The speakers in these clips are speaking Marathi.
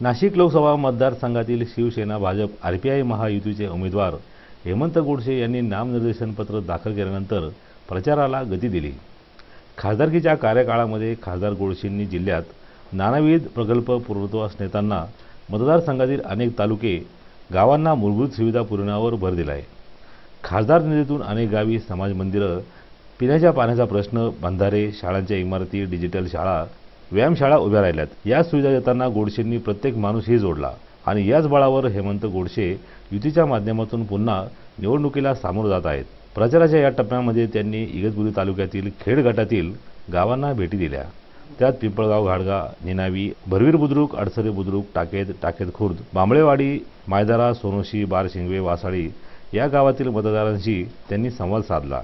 नाशिक लोकसभा मतदारसंघातील Shiv Sena Bhajap R P I महायुतीचे उमेदवार हेमंत गोडसे यांनी नामनिर्देशनपत्र दाखल केल्यानंतर प्रचाराला गती दिली. खासदारकीच्या कार्यकाळामध्ये खासदार गोडसेंनी जिल्ह्यात नानाविध प्रकल्प पूर्णत्वास नेताना मतदारसंघातील अनेक तालुके गावांना मूलभूत सुविधा पुरवण्यावर भर दिला आहे खासदार निधीतून अनेक गावी समाज मंदिरं पिण्याच्या पाण्याचा प्रश्न बंधारे शाळांच्या इमारती डिजिटल शाळा व्यायामशाळा उभ्या राहिल्यात. या सुविधा देताना गोडसेंनी प्रत्येक माणूसही जोडला. आणि याच बळावर हेमंत गोडसे युतीच्या माध्यमातून पुन्हा निवडणुकीला सामोरं जात आहेत. प्रचाराच्या या टप्प्यामध्ये त्यांनी इगतपुरी तालुक्यातील खेड गटातील गावांना भेटी दिल्या. त्यात पिंपळगाव घाडगा निनावी भरवीर बुद्रुक अडसरे बुद्रुक टाकेत टाकेत खुर्द बांबळेवाडी मायदारा सोनोशी बारशिंगवे वासाळी या गावातील मतदारांशी त्यांनी संवाद साधला.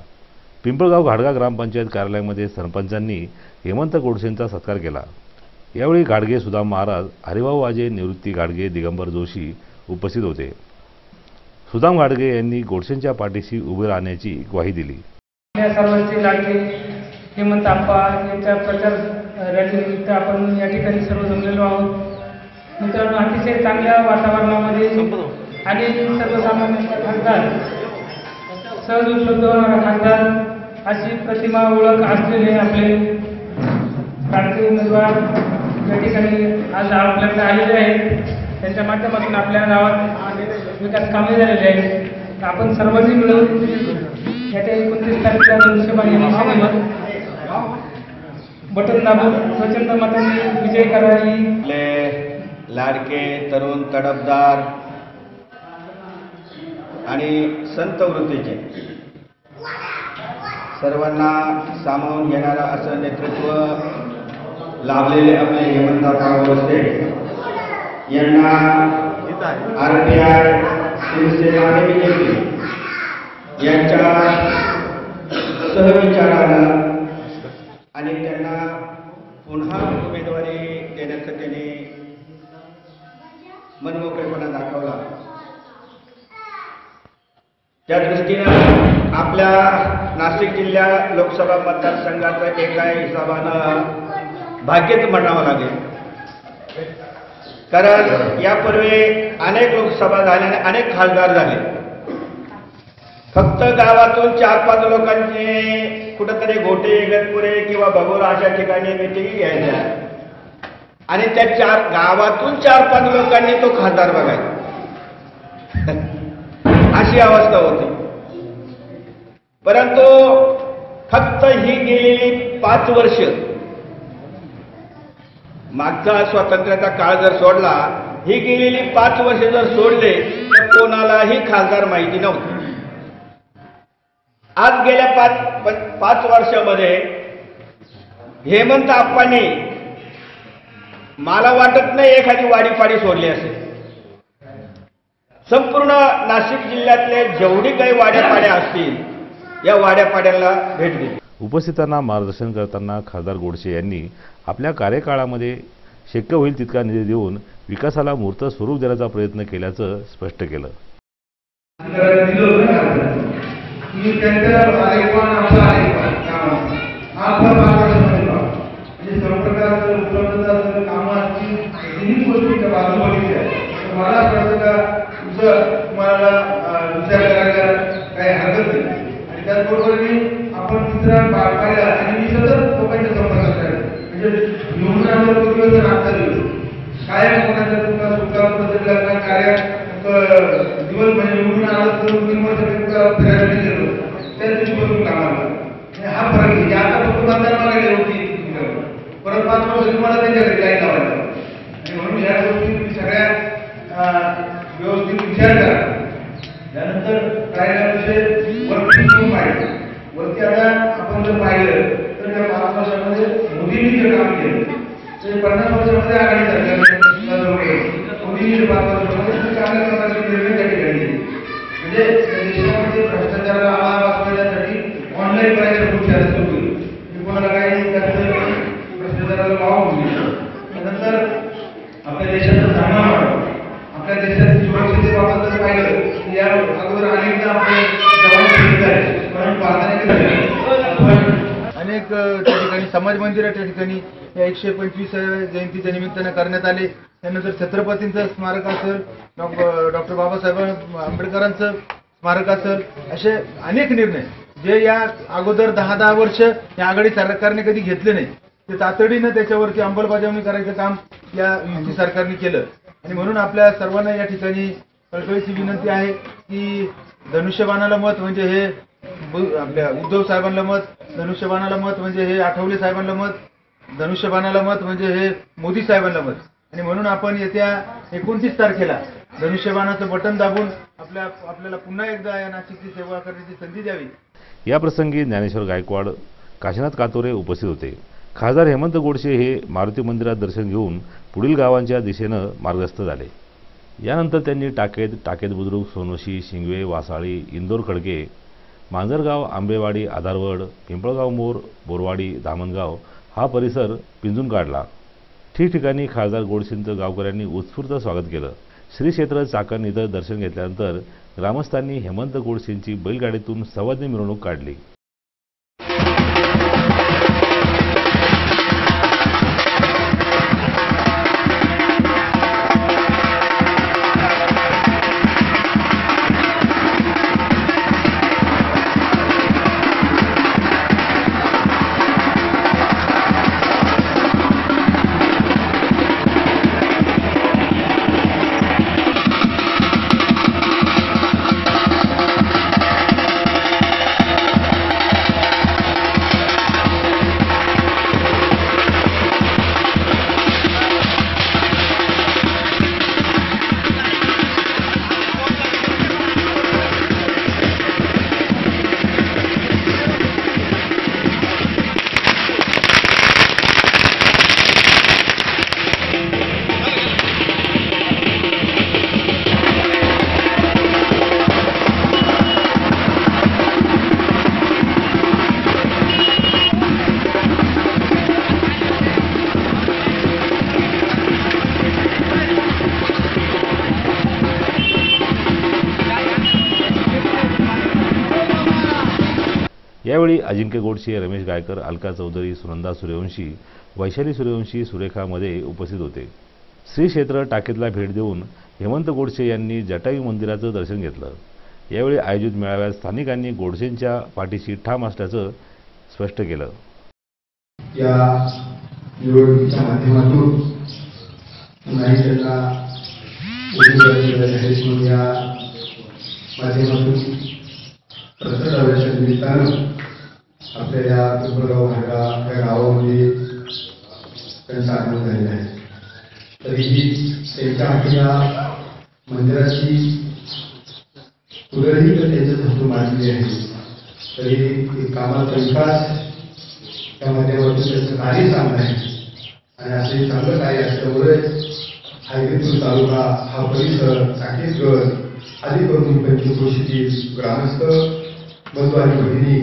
पिंपळगाव घाडगा ग्रामपंचायत कार्यालयामध्ये सरपंचांनी हेमंत गोडसेंचा सत्कार केला. यावेळी गाडगे सुदाम महाराज हरिभाऊ वाजे निवृत्ती गाडगे दिगंबर जोशी उपस्थित होते. सुदाम गाडगे यांनी गोडसेंच्या पाठीशी उभे राहण्याची ग्वाही दिली. सर्वांचे लाडके हेमंत आप्पा यांच्या प्रचार रॅलीनिमित्त आपण या ठिकाणी सर्व जमलेलो आहोत. मित्रांनो अतिशय चांगल्या वातावरणामध्ये आणि सर्वसामान्य खासदार सहज उपलब्ध होणारा खासदार अशी प्रतिमा ओळख असलेले आपले प्रांतीय उमेदवार या ठिकाणी आज आपल्याकडे आलेले आहेत त्यांच्या माध्यमातून आपल्या गावात विकास कामे झालेली आहेत. आपण सर्वांनी मिळून येत्या एकोणतीस तारखेला धनुष्यबाण या बटन दाबून प्रचंड मतांनी विजय करावी. लाडके तरुण तडफदार आणि संत वृत्तीचे सर्वांना सामावून घेणारं असं नेतृत्व लाभलेले आपले हेमंतराव गोडसे यांना आर पी आय शिवसेना आणि बीजेपी यांच्या सहविचारानं त्या दृष्टीनं आपल्या नाशिक जिल्ह्या लोकसभा मतदारसंघाचं एका हिशोबानं भाग्यच म्हणावं लागेल. कारण यापूर्वी अनेक लोकसभा झाल्या आणि अनेक खासदार झाले. फक्त गावातून चार पाच लोकांचे कुठंतरी घोटे इगतपुरे किंवा बगोरा अशा ठिकाणी मिटिंग घ्यायच्या. आणि त्या चार गावातून चार पाच लोकांनी तो खासदार बघायचा. अशी अवस्था होती. परंतु फक्त ही गेलेली पाच वर्ष. मागचा स्वातंत्र्याचा काळ जर सोडला ही गेलेली पाच वर्ष जर सोडले तर कोणालाही खासदार माहिती नव्हती. आज गेल्या पाच पाच वर्षामध्ये हेमंत आप्पांनी मला वाटत नाही एखादी वाडीफाडी सोडली असेल. संपूर्ण नाशिक जिल्ह्यातले जेवढी काही वाड्यापाड्या असतील या वाड्यापाड्याला भेट दिली. उपस्थितांना मार्गदर्शन करताना खासदार गोडसे यांनी आपल्या कार्यकाळामध्ये शक्य होईल तितका निधी देऊन विकासाला मूर्त स्वरूप देण्याचा प्रयत्न केल्याचं स्पष्ट केलं. हा म्हणजे मला असं वाटतं का तुमचं तुम्हाला विचार करायला काही हरकत नाही. आणि त्याचबरोबर मी आपण तिसरा पाहिला आणि मी सतत लोकांच्या संपर्कात राहिलो. म्हणजे निवडून आलो तो दिवस दिवस काय कोणाच्या तुमचा सुखाबद्दल कार्य दिवस म्हणजे निवडून आलं तर तीन वर्ष तुमचा फिरायला गेलो. त्या कामाला हा फरक आहे. आता फक्त मतदार गेले होती परत पाच वर्ष तुम्हाला त्यांच्याकडे लावायचं. आणि म्हणून या गोष्टी सगळ्या Dios te cucharda. समाज मंदिर त्या ठिकाणी. या एकशे पंचवीसाव्या जयंतीच्या निमित्तानं करण्यात आले. त्यानंतर छत्रपतींचं स्मारक असेल डॉक्टर डॉक्टर बाबासाहेब आंबेडकरांचं स्मारक असेल असे अनेक निर्णय. जे या अगोदर दहा दहा वर्ष या आघाडी सरकारने कधी घेतले नाही. ते तातडीनं त्याच्यावरती अंमलबजावणी करायचं काम या युती सरकारने केलं. आणि म्हणून आपल्या सर्वांना या ठिकाणी कळकळीची विनंती आहे की धनुष्यबाणाला मत म्हणजे हे आपल्या उद्धव साहेबांना मत धनुष्यबाणाला मत म्हणजे हे आठवले साहेबांना मत धनुष्यबाणाला मत म्हणजे हे मोदी साहेबांना मत. आणि म्हणून आपण येत्या एकोणतीस तारखेला धनुष्यबाणाचं बटन दाबून आपल्या आपल्याला पुन्हा एकदा या नाशिकची सेवा करण्याची संधी द्यावी. याप्रसंगी ज्ञानेश्वर गायकवाड काशीनाथ कातोरे उपस्थित होते. खासदार हेमंत गोडसे हे मारुती मंदिरात दर्शन घेऊन पुढील गावांच्या दिशेनं मार्गस्थ झाले. यानंतर त्यांनी टाकेत टाकेत बुद्रुक सोनोशी शिंगवे वासाळी इंदोर खडके मांजरगाव आंबेवाडी आधारवड पिंपळगाव मोर बोरवाडी दामणगाव हा परिसर पिंजून काढला. ठिकठिकाणी खासदार गोडसेंचं गावकऱ्यांनी उत्स्फूर्त स्वागत केलं. श्री क्षेत्र चाकण इथं दर्शन घेतल्यानंतर ग्रामस्थांनी हेमंत गोडसेंची बैलगाडीतून सवाद्य मिरवणूक काढली. यावेळी अजिंक्य गोडसे रमेश गायकर अलका चौधरी सुनंदा सूर्यवंशी वैशाली सूर्यवंशी सुरेखा मध्ये उपस्थित होते. श्री क्षेत्र टाकेतला भेट देऊन हेमंत गोडसे यांनी जटायू मंदिराचं दर्शन घेतलं. यावेळी आयोजित मेळाव्यात स्थानिकांनी गोडसेंच्या पाठीशी ठाम असल्याचं स्पष्ट केलं. या निवडणुकीच्या माध्यमातून माध्यमातून निमित्तानं आपल्या या पिंपळगाव भागा या गावामध्ये त्यांचं आगमन झालेलं आहे. तरीही त्यांच्या हाती या मंदिराची पुनर्ही तर त्यांच्याच हातून मांडली आहे तरी कामाचा विकास त्या माध्यमातून त्यांचं कार्य चांगलं आहे. आणि असे चांगलं कार्य असल्यामुळे हायवेतूर तालुका हा परिसर चाकेसगड आदी करून पंचक्रोशीतील ग्रामस्थ बंधू आणि बहिणी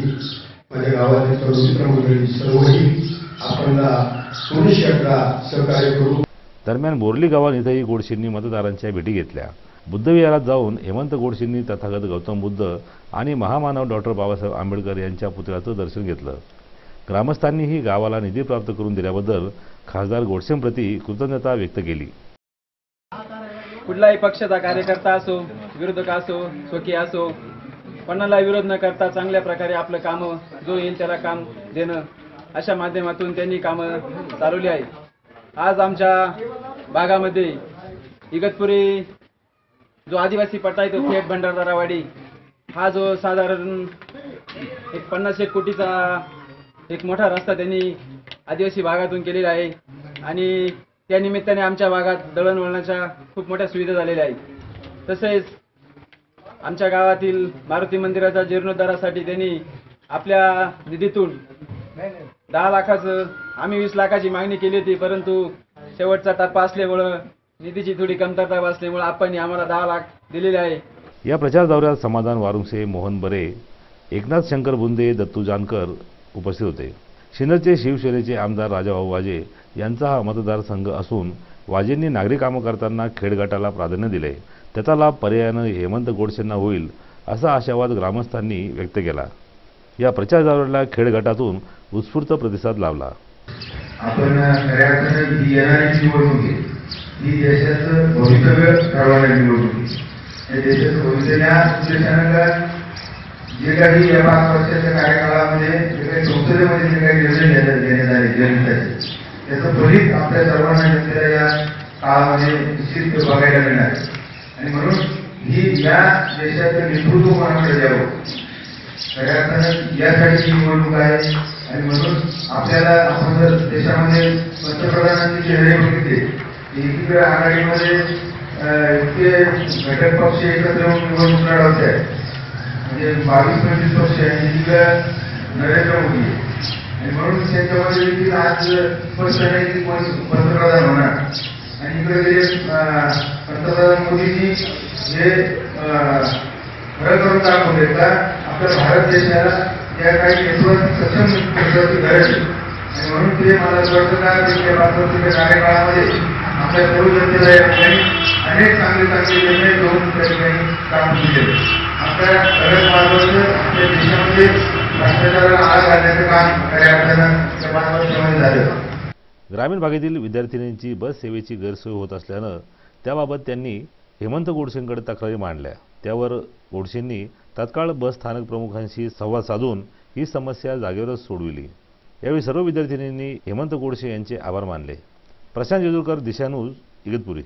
माझ्या गावातील सर्व मित्रमंडळी सर्वही आपल्याला सोडून शकता सहकार्य करू. दरम्यान बोर्ली गावात इथंही गोडसेंनी मतदारांच्या भेटी घेतल्या. बुद्धविहारात जाऊन हेमंत गोडसेंनी तथागत गौतम बुद्ध आणि महामानव डॉक्टर बाबासाहेब आंबेडकर यांच्या पुतळ्याचं दर्शन घेतलं. ग्रामस्थांनीही गावाला निधी प्राप्त करून दिल्याबद्दल खासदार गोडसेंप्रती कृतज्ञता व्यक्त केली. कुठलाही पक्षाचा कार्यकर्ता असो विरोधक असो स्वकीय असो कोणाला विरोध न करता चांगल्या प्रकारे आपलं कामं जो येईल त्याला काम देणं. अशा माध्यमातून त्यांनी कामं चालवली आहे आज आमच्या भागामध्ये इगतपुरी जो आदिवासी पट्टा आहे तो थेट भंडारदारावाडी हा जो साधारण एक पन्नास एक कोटीचा एक मोठा रस्ता त्यांनी आदिवासी भागातून केलेला आहे. आणि त्यानिमित्ताने आमच्या भागात दळणवळणाच्या खूप मोठ्या सुविधा झालेल्या आहेत. तसेच आमच्या गावातील मारुती मंदिराच्या जीर्णोद्धारासाठी त्यांनी आपल्या निधीतून दहा लाखाचं आम्ही वीस लाखाची मागणी केली होती परंतु शेवटचा टप्पा असल्यामुळं निधीची थोडी कमतरता असल्यामुळं आपण आम्हाला दहा लाख दिलेले आहे. या प्रचार दौऱ्यात समाधान वारुंसे मोहन बरे एकनाथ शंकर बुंदे दत्तू जानकर उपस्थित होते. शिन्नरचे शिवसेनेचे आमदार राजाभाऊ वाजे यांचा हा मतदारसंघ असून वाजेंनी नागरी कामं करताना खेड गटाला प्राधान्य दिले. त्याचा लाभ पर्यायानं हेमंत गोडसेंना होईल असा आशावाद ग्रामस्थांनी व्यक्त केला. या प्रचार दौऱ्याला खेड गटातून उत्स्फूर्त प्रतिसाद लावला आपण खऱ्या अर्थानं ही येणारी निवडणूक आहे. ही देशाचं भवितव्य ठरवणारी निवडणूक आहे. देशाचं भवितव्य या उद्देशानं जे काही या पाच वर्षाच्या कार्यकाळामध्ये जे काही संसदेमध्ये जे काही निर्णय घेण्यात आले जनताचे त्याचं फलित आपल्या सर्वांना घेतलेल्या या काळामध्ये निश्चित बघायला मिळणार. आणि म्हणून ही या देशाचं नेतृत्व कोणाकडे द्यावं? खऱ्या अर्थानं यासाठी ही निवडणूक आहे. आणि म्हणून आपल्याला आपण जर देशामध्ये पंतप्रधानांचे चेहरे बघितले एकीकडे आघाडीमध्ये इतके घटक पक्ष एकत्र येऊन निवडणूक लढवत आहेत म्हणजे बावीस पंचवीस पक्ष आहे आणि नरेंद्र मोदी आहे. आणि म्हणून त्यांच्यामध्ये देखील आज स्पष्ट नाही की कोण पंतप्रधान होणार. आणि इकडे जे पंतप्रधान मोदीजी जे खरं करून दाखवले का आपल्या भारत देशाला या काही नेटवर्क सक्षम नेटवर्कची गरज आहे. आणि म्हणून ते मला असं वाटतं का त्यांच्या त्या कार्यकाळामध्ये आपल्या सर्व जनतेला या ठिकाणी अनेक चांगले चांगले निर्णय घेऊन त्या ठिकाणी काम केले आपल्या सगळ्यात महत्वाचं आपल्या देशामध्ये भ्रष्टाचाराला घालण्याचं काम खऱ्या अर्थानं झालं ग्रामीण भागातील विद्यार्थिनींची बस सेवेची गैरसोय होत असल्यानं त्याबाबत त्यांनी हेमंत गोडसेंकडे तक्रारी मांडल्या. त्यावर गोडसेंनी तात्काळ बस स्थानक प्रमुखांशी संवाद साधून ही समस्या जागेवरच सोडविली. यावेळी सर्व विद्यार्थिनींनी हेमंत गोडसे यांचे आभार मानले. प्रशांत जेजुरकर दिशानूज इगतपुरी.